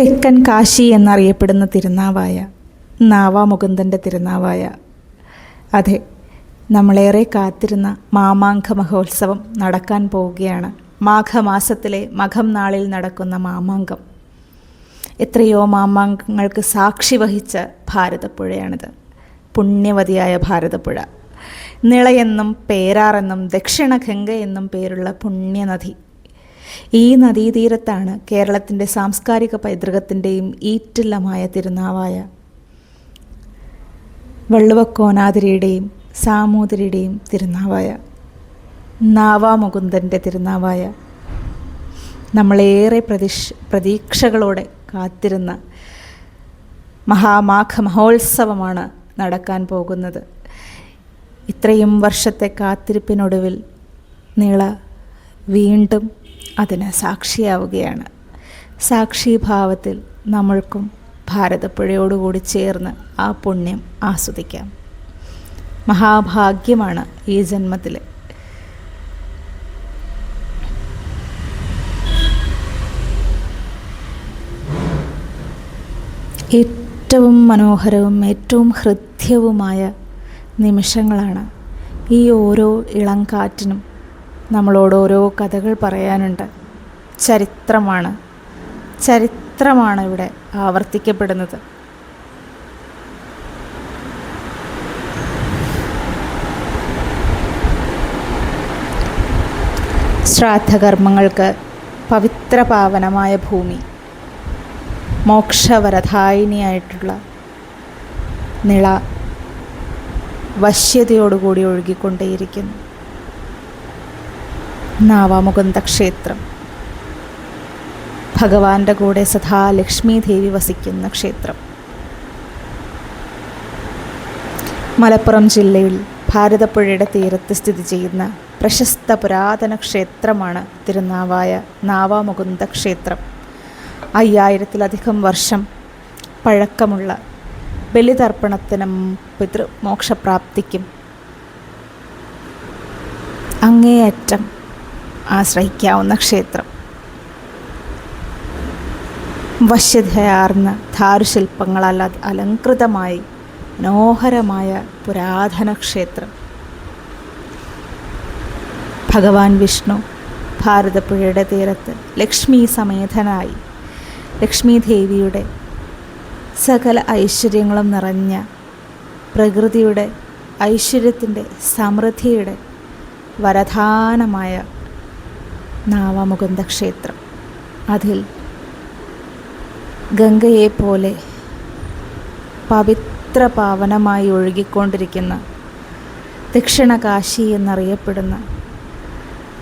തെക്കൻ കാശി എന്നറിയപ്പെടുന്ന തിരുനാവായ നാവാമുകുന്ദന്റെ തിരുനാവായ. അതെ നമ്മളേറെ കാത്തിരുന്ന മാമാങ്ക മഹോത്സവം നടക്കാൻ പോവുകയാണ്. മാഘമാസത്തിലെ മഖം നാളിൽ നടക്കുന്ന മാമാങ്കം. എത്രയോ മാമാങ്കങ്ങൾക്ക് സാക്ഷി വഹിച്ച ഭാരതപ്പുഴയാണിത്. പുണ്യവതിയായ ഭാരതപ്പുഴ. നിളയെന്നും പേരാറെന്നും ദക്ഷിണ ഗംഗയെന്നും പേരുള്ള പുണ്യനദി. ഈ നദീതീരത്താണ് കേരളത്തിന്റെ സാംസ്കാരിക പൈതൃകത്തിന്റെയും ഈറ്റില്ലമായ തിരുനാവായ. വള്ളുവക്കോനാതിരിയുടെയും സാമൂതിരിയുടെയും തിരുനാവായ. നാവാമുകുന്ദന്റെ തിരുനാവായ. നമ്മളേറെ പ്രതീക്ഷ പ്രതീക്ഷകളോടെ കാത്തിരുന്ന മഹാമാഘ മഹോത്സവമാണ് നടക്കാൻ പോകുന്നത്. ഇത്രയും വർഷത്തെ കാത്തിരിപ്പിനൊടുവിൽ നീള വീണ്ടും അതിന് സാക്ഷിയാവുകയാണ്. സാക്ഷിഭാവത്തിൽ നമ്മൾക്കും ഭാരതപ്പുഴയോടുകൂടി ചേർന്ന് ആ പുണ്യം ആസ്വദിക്കാം. മഹാഭാഗ്യമാണ് ഈ ജന്മത്തിൽ ഏറ്റവും മനോഹരവും ഏറ്റവും ഹൃദ്യവുമായ നിമിഷങ്ങളാണ് ഈ ഓരോ ഇളം കാറ്റിനും നമ്മളോട് ഓരോ കഥകൾ പറയാനുണ്ട്. ചരിത്രമാണ്. ചരിത്രമാണ് ഇവിടെ ആവർത്തിക്കപ്പെടുന്നത്. ശ്രാദ്ധകർമ്മങ്ങൾക്ക് പവിത്രപാവനമായ ഭൂമി മോക്ഷവരധായിനിയായിട്ടുള്ള നിള വശ്യതയോടുകൂടി ഒഴുകിക്കൊണ്ടേയിരിക്കുന്നു. നാവാമുകുന്ദ ക്ഷേത്രം ഭഗവാന്റെ കൂടെ സദാ ലക്ഷ്മി ദേവി വസിക്കുന്ന ക്ഷേത്രം. മലപ്പുറം ജില്ലയിൽ ഭാരതപ്പുഴയുടെ തീരത്ത് സ്ഥിതി ചെയ്യുന്ന പ്രശസ്ത പുരാതന ക്ഷേത്രമാണ് തിരുനാവായ നാവാമുകുന്ദ ക്ഷേത്രം അയ്യായിരത്തിലധികം വർഷം പഴക്കമുള്ള ബലിതർപ്പണത്തിനും പിതൃമോക്ഷപ്രാപ്തിക്കും അങ്ങേയറ്റം ആശ്രയിക്കാവുന്ന ക്ഷേത്രം. വശ്യതയാർന്ന ധാരുശില്പങ്ങളാൽ അലങ്കൃതമായി മനോഹരമായ പുരാതന ക്ഷേത്രം. ഭഗവാൻ വിഷ്ണു ഭാരതപ്പുഴയുടെ തീരത്ത് ലക്ഷ്മി സമേതനായി ലക്ഷ്മി ദേവിയുടെ സകല ഐശ്വര്യങ്ങളും നിറഞ്ഞ പ്രകൃതിയുടെ ഐശ്വര്യത്തിന്റെ സമൃദ്ധിയുടെ വരധാനമായ നാവാമുകുന്ദ ക്ഷേത്രം അതിൽ ഗംഗയെപ്പോലെ പവിത്ര പാവനമായി ഒഴുകിക്കൊണ്ടിരിക്കുന്ന ദക്ഷിണ കാശി എന്നറിയപ്പെടുന്ന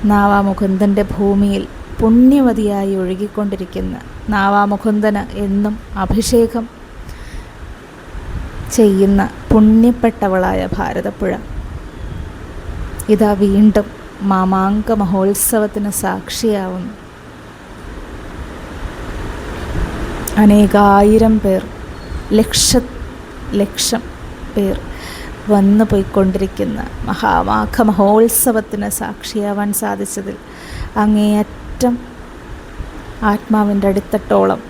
നാവാമുകുന്ദന്റെ ഭൂമിയിൽ പുണ്യവതിയായി ഒഴുകിക്കൊണ്ടിരിക്കുന്ന നാവാമുകുന്ദന് എന്നും അഭിഷേകം ചെയ്യുന്ന പുണ്യപ്പെട്ടവളായ ഭാരതപ്പുഴ. ഇതാ വീണ്ടും മാമാങ്ക മഹോത്സവത്തിന് സാക്ഷിയാവുന്നു അനേകായിരം പേർ ലക്ഷ ലക്ഷം പേർ വന്നു പോയിക്കൊണ്ടിരിക്കുന്ന മഹാമാഘ മഹോത്സവത്തിന് സാക്ഷിയാവാൻ സാധിച്ചതിൽ അങ്ങേയറ്റം ആത്മാവിന്റെ അടുത്തട്ടോളം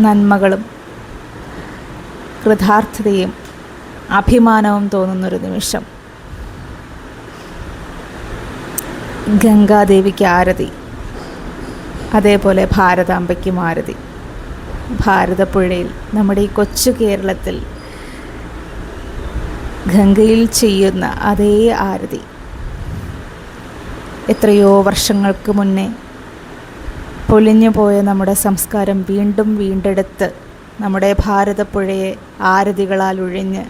നന്മകളും കൃതാർത്ഥതയും അഭിമാനവും തോന്നുന്നൊരു നിമിഷം. ഗംഗാദേവിക്ക് ആരതി അതേപോലെ ഭാരതാംബയ്ക്കും ആരതി. ഭാരതപ്പുഴയിൽ നമ്മുടെ ഈ കൊച്ചു കേരളത്തിൽ ഗംഗയിൽ ചെയ്യുന്ന അതേ ആരതി. എത്രയോ വർഷങ്ങൾക്ക് മുന്നേ പൊലിഞ്ഞു പോയ നമ്മുടെ സംസ്കാരം വീണ്ടും വീണ്ടെടുത്ത് നമ്മുടെ ഭാരതപ്പുഴയെ ആരതികളാൽ ഒഴിഞ്ഞ്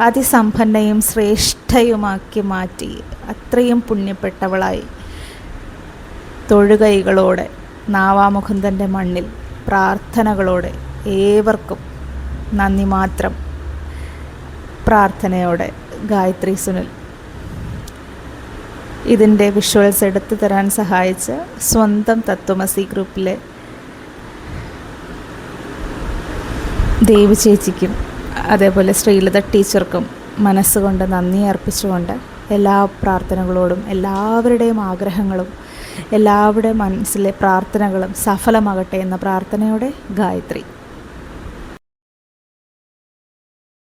അതിസമ്പന്നയും ശ്രേഷ്ഠയുമാക്കി മാറ്റി. അത്രയും പുണ്യപ്പെട്ടവളായി. തൊഴുകൈകളോടെ നാവാമുകുന്ദന്റെ മണ്ണിൽ പ്രാർത്ഥനകളോടെ ഏവർക്കും നന്ദി മാത്രം. പ്രാർത്ഥനയോടെ ഗായത്രി സുനിൽ. ഇതിന്റെ വിഷ്വൽസ് എടുത്തു തരാൻ സഹായിച്ച സ്വന്തം തത്വമസി ഗ്രൂപ്പിലെ ദേവി ചേച്ചിക്കും അതേപോലെ ശ്രീലത ടീച്ചർക്കും മനസ്സുകൊണ്ട് നന്ദി അർപ്പിച്ചുകൊണ്ട് എല്ലാ പ്രാർത്ഥനകളോടും എല്ലാവരുടെയും ആഗ്രഹങ്ങളും എല്ലാവരുടെ മനസ്സിലെ പ്രാർത്ഥനകളും സഫലമാകട്ടെ എന്ന പ്രാർത്ഥനയോടെ ഗായത്രി.